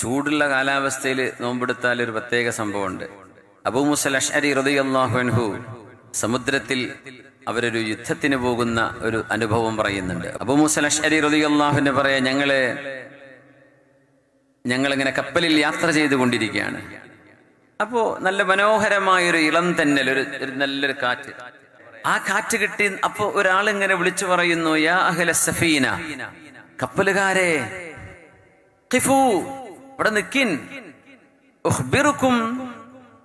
ചൂടുള്ള കാലാവസ്ഥയിൽ നോമ്പെടുത്താൽ ഒരു പ്രത്യേക സംഭവമുണ്ട്. അബൂ മുസൽ അഷ്അരി റളിയല്ലാഹു അൻഹു സമുദ്രത്തിൽ അവരൊരു യുദ്ധത്തിന് പോകുന്ന ഒരു അനുഭവം പറയുന്നുണ്ട്. അബൂ മുസൽ അഷ്അരി ഹൃദയാഹുവിന് പറയാ ഞങ്ങൾ ഞങ്ങളിങ്ങനെ കപ്പലിൽ യാത്ര ചെയ്തുകൊണ്ടിരിക്കുകയാണ്. അപ്പോ നല്ല മനോഹരമായൊരു ഇളം തന്നൽ ഒരു നല്ലൊരു കാറ്റ്. ആ കാറ്റ് കിട്ടി അപ്പോ ഒരാളിങ്ങനെ വിളിച്ചു പറയുന്നു യാ അഹല സഫീന കപ്പലുകാരെ ഇവിടെ നിക്കിൻ. ഉഹ്ബിറുക്കും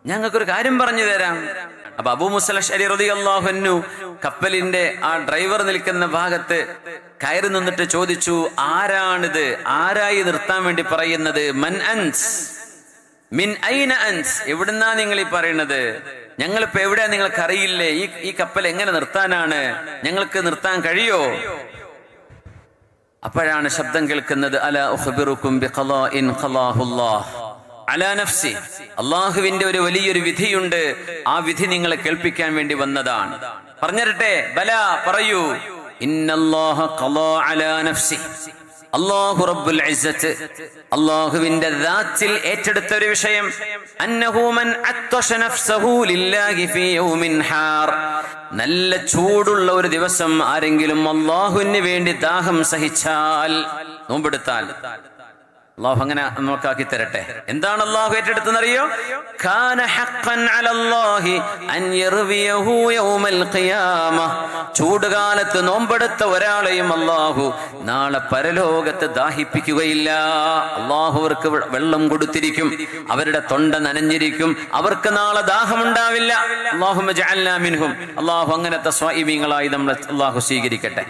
ഞങ്ങൾക്കൊരു കാര്യം പറഞ്ഞു തരാം. അപ്പൊ അബൂ മുസല റളിയല്ലാഹു കപ്പലിന്റെ ആ ഡ്രൈവർ നിൽക്കുന്ന ഭാഗത്ത് കയറി നിന്നിട്ട് ചോദിച്ചു ആരാണിത്? ആരായി നിർത്താൻ വേണ്ടി പറയുന്നത്? മൻ അൻസ്. മിൻ ഐന അൻസ്? എവിടുന്നാ നിങ്ങൾ ഈ പറയുന്നത്? ഞങ്ങളിപ്പോ എവിടെയാ നിങ്ങൾക്ക് അറിയില്ലേ ഈ ഈ കപ്പൽ എങ്ങനെ നിർത്താനാണ്? ഞങ്ങൾക്ക് നിർത്താൻ കഴിയോ? അപ്പോഴാണ് ശബ്ദം കേൾക്കുന്നത് അല അലാ നഫ്സി അള്ളാഹുവിന്റെ ഒരു വലിയൊരു വിധിയുണ്ട് ആ വിധി നിങ്ങളെ കേൾപ്പിക്കാൻ വേണ്ടി വന്നതാണ്. പറഞ്ഞിരട്ടെ? ബല പറയൂ. ഇന്നല്ലാഹ അലാ നഫ്സി. അള്ളാഹു റബ്ബുൽ ഇസ്സത്ത്. അള്ളാഹുവിന്റെ ദാത്തിൽ ഏറ്റെടുത്ത ഒരു വിഷയം. അന്നഹു മൻ അത്വശ നഫ്സഹു ലില്ലാഹി ഫീ യൗമിൻ ഹാർ. നല്ല ചൂടുള്ള ഒരു ദിവസം ആരെങ്കിലും അള്ളാഹുവിന് വേണ്ടി ദാഹം സഹിച്ചാൽ നോമ്പെടുത്താൽ. അള്ളാഹു അങ്ങനെ നോക്കാക്കി തരട്ടെ. എന്താണ് അള്ളാഹു ഏറ്റെടുത്തെന്നറിയോ ചൂടുകാലത്ത് നോമ്പെടുത്ത ഒരാളെയും അള്ളാഹു നാളെ പരലോകത്ത് ദാഹിപ്പിക്കുകയില്ല. അള്ളാഹു അവർക്ക് വെള്ളം കൊടുത്തിരിക്കും. അവരുടെ തൊണ്ട നനഞ്ഞിരിക്കും. അവർക്ക് നാളെ ദാഹമുണ്ടാവില്ല. അള്ളാഹു അള്ളാഹു അങ്ങനത്തെ സ്വായിമീങ്ങളായി നമ്മൾ അള്ളാഹു സ്വീകരിക്കട്ടെ.